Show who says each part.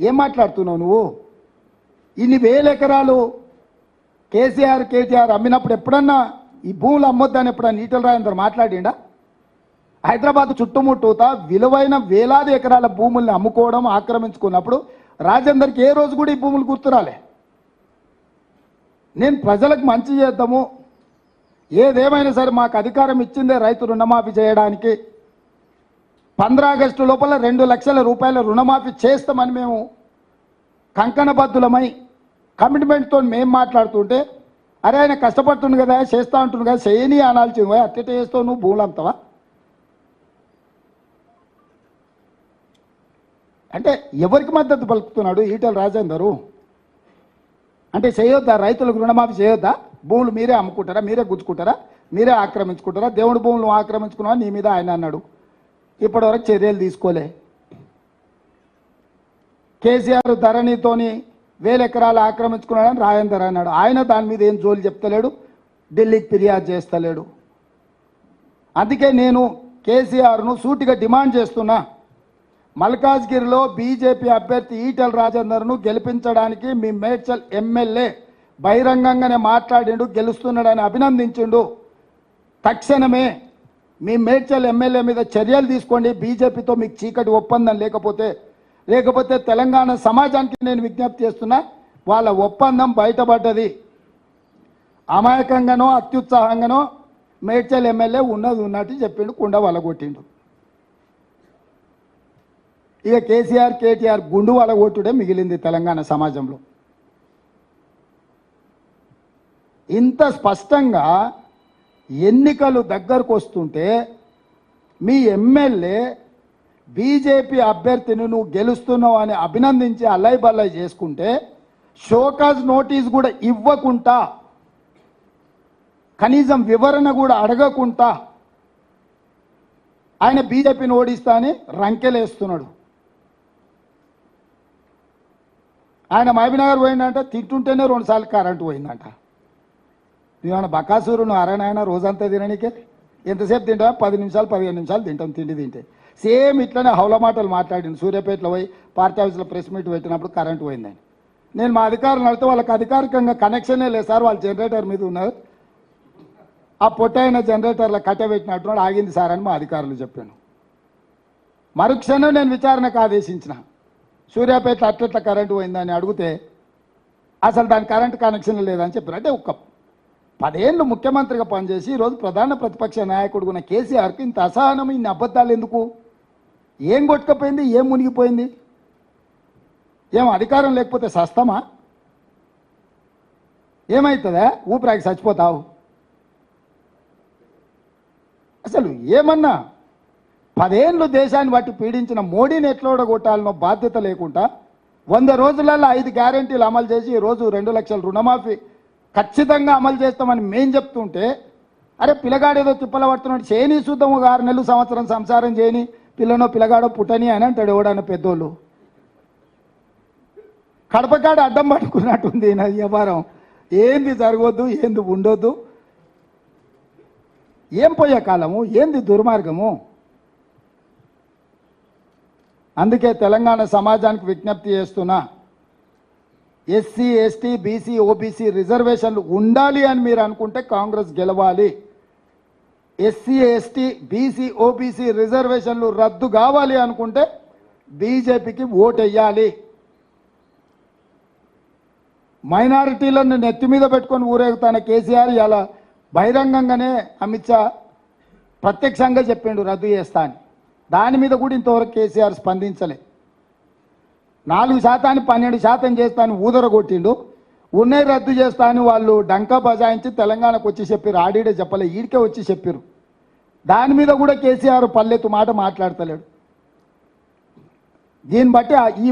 Speaker 1: ఏం మాట్లాడుతున్నావు నువ్వు? ఇన్ని వేల ఎకరాలు కేసీఆర్ కేటీఆర్ అమ్మినప్పుడు ఎప్పుడన్నా ఈ భూములు అమ్మొద్దని ఎప్పుడన్నా ఈటల రాజేందర్ మాట్లాడిండా? హైదరాబాద్ చుట్టుముట్టూత విలువైన వేలాది ఎకరాల భూముల్ని అమ్ముకోవడం ఆక్రమించుకున్నప్పుడు రాజేందర్కి ఏ రోజు కూడా ఈ భూములు గుర్తురాలే. నేను ప్రజలకు మంచి చేద్దాము. ఏదేమైనా సరే మాకు అధికారం ఇచ్చిందే రైతు రుణమాఫీ చేయడానికి. ఆగస్టు లోపల రెండు లక్షల రూపాయల రుణమాఫీ చేస్తామని మేము కంకణబద్ధులమై కమిట్మెంట్తో మేము మాట్లాడుతుంటే అరే ఆయన కష్టపడుతుంది కదా చేస్తా ఉంటుంది కదా చేయని అనాల్సింది పోయి అట్టెట చేస్తావు నువ్వు భూములు అమ్ముతావా? అంటే ఎవరికి మద్దతు పలుకుతున్నాడు ఈటల రాజేందరు అంటే చేయొద్దా? రైతులకు రుణమాఫీ చేయొద్దా? భూములు మీరే అమ్ముకుంటారా? మీరే గుచ్చుకుంటారా? మీరే ఆక్రమించుకుంటారా? దేవుడి భూములు ఆక్రమించుకున్నా నీ మీద ఆయన అన్నాడు. ఇప్పటివరకు చర్యలు తీసుకోలే. కేసీఆర్ ధరణితోని వేల ఎకరాలు ఆక్రమించుకున్నాడని రాజేందర్ అన్నాడు. ఆయన దాని మీద ఏం జోలి చెప్తలేడు ఢిల్లీకి ఫిర్యాదు చేస్తలేడు. అందుకే నేను కేసీఆర్ను సూటిగా డిమాండ్ చేస్తున్నా. మల్కాజ్గిరిలో బీజేపీ అభ్యర్థి ఈటెల రాజేందర్ను గెలిపించడానికి మీ మేడ్చల్ ఎమ్మెల్యే బహిరంగంగానే మాట్లాడిండు గెలుస్తున్నాడని అభినందించిండు. తక్షణమే మీ మేడ్చల్ ఎమ్మెల్యే మీద చర్యలు తీసుకోండి. బీజేపీతో మీకు చీకటి ఒప్పందం లేకపోతే లేకపోతే తెలంగాణ సమాజానికి నేను విజ్ఞప్తి చేస్తున్నా వాళ్ళ ఒప్పందం బయటపడ్డది. అమాయకంగానో అత్యుత్సాహంగానో మేడ్చల్ ఎమ్మెల్యే ఉన్నది ఉన్నట్టు చెప్పిండు కుండ వలగొట్టిండు ఇక కేసీఆర్ కేటీఆర్ గుండు వలగొట్టుడే మిగిలింది తెలంగాణ సమాజంలో. ఇంత స్పష్టంగా ఎన్నికలు దగ్గరకు వస్తుంటే మీ ఎమ్మెల్యే బీజేపీ అభ్యర్థిని నువ్వు గెలుస్తున్నావు అని అభినందించి అల్లై చేసుకుంటే షోకాజ్ నోటీస్ కూడా ఇవ్వకుండా కనీసం వివరణ కూడా అడగకుండా ఆయన బీజేపీని ఓడిస్తా అని రంకెలేస్తున్నాడు. ఆయన మహబీనగర్ పోయిందంట తింటుంటేనే రెండుసార్లు కరెంటు పోయిందంట. నువ్వేమన్నా బకాసూరు నువ్వు అరణాయన రోజంతా తిననీకే? ఎంతసేపు తింటావా? పది నిమిషాలు పదిహేను నిమిషాలు తింటాం తిండి తింటే. సేమ్ ఇట్లనే హౌల మాటలు మాట్లాడింది. సూర్యాపేటలో పోయి పార్టీ ఆఫీస్లో ప్రెస్ మీట్ పెట్టినప్పుడు కరెంట్ పోయిందని. నేను మా అధికారులు అడిగితే వాళ్ళకి అధికారికంగా కనెక్షనే లేదు సార్ వాళ్ళు జనరేటర్ మీద ఉన్నారు. ఆ పొట్టైన జనరేటర్ల కట్టబెట్టినట్టున్నాడు ఆగింది సార్ అని మా అధికారులు చెప్పాను. మరుక్షణం నేను విచారణకు ఆదేశించిన. సూర్యాపేట అట్లట్ల కరెంటు పోయిందని అడిగితే అసలు దాని కరెంట్ కనెక్షన్ లేదని చెప్పారు. అంటే ఒక పదేళ్ళు ముఖ్యమంత్రిగా పనిచేసి ఈరోజు ప్రధాన ప్రతిపక్ష నాయకుడు ఉన్న కేసీఆర్కి ఇంత అసహనం ఇన్ని అబద్ధాలు ఎందుకు? ఏం కొట్టుకపోయింది? ఏం మునిగిపోయింది? ఏం అధికారం లేకపోతే సస్తమా? ఏమవుతుందా ఊపిరాకి చచ్చిపోతావు. అసలు ఏమన్నా పదేళ్ళు దేశాన్ని బట్టి పీడించిన మోడీని ఎట్లోడగొట్టాలనో బాధ్యత లేకుండా వంద రోజులలో ఐదు గ్యారెంటీలు అమలు చేసి ఈరోజు రోజు రెండు లక్షల రుణమాఫీ ఖచ్చితంగా అమలు చేస్తామని మేం చెప్తుంటే అరే పిల్లగాడేదో తిప్పల పడుతున్నాడు చేయని చూద్దాము ఒక ఆరు నెలలు సంవత్సరం సంసారం చేయని పిల్లనో పిల్లగాడో పుట్టని అని అంటాడు ఎవడన్న పెద్దోళ్ళు. కడపకాడ అడ్డం పట్టుకున్నట్టుంది నా వ్యవహారం ఏంది జరగవద్దు ఏంది ఉండొద్దు? ఏం పోయే కాలము? ఏంది దుర్మార్గము? అందుకే తెలంగాణ సమాజానికి విజ్ఞప్తి చేస్తున్నా. ఎస్సీ ఎస్టీ బీసీ ఓబీసీ రిజర్వేషన్లు ఉండాలి అని మీరు అనుకుంటే కాంగ్రెస్ గెలవాలి. ఎస్సీ ఎస్టీ బీసీ ఓబీసీ రిజర్వేషన్లు రద్దు కావాలి అనుకుంటే బీజేపీకి ఓటెయ్యాలి. మైనారిటీలను నెత్తి మీద పెట్టుకొని ఊరేగుతాన కేసీఆర్ ఇలా బహిరంగంగానే అమిత్ షా ప్రత్యక్షంగా చెప్పిండు రద్దు చేస్తా అని. దాని మీద కూడా ఇంతవరకు కేసీఆర్ స్పందించలేదు నాలుగు శాతాన్ని పన్నెండు శాతం చేస్తాను ఊదరగొట్టిండు. ఉన్నాయి రద్దు చేస్తాను వాళ్ళు డంకా బజాయించి తెలంగాణకు వచ్చి చెప్పారు ఆడిడే చెప్పలే ఈడికే వచ్చి చెప్పారు దాని మీద కూడా కేసీఆర్ పల్లెత్తు మాట మాట్లాడతలేడు. దీన్ని బట్టి ఈ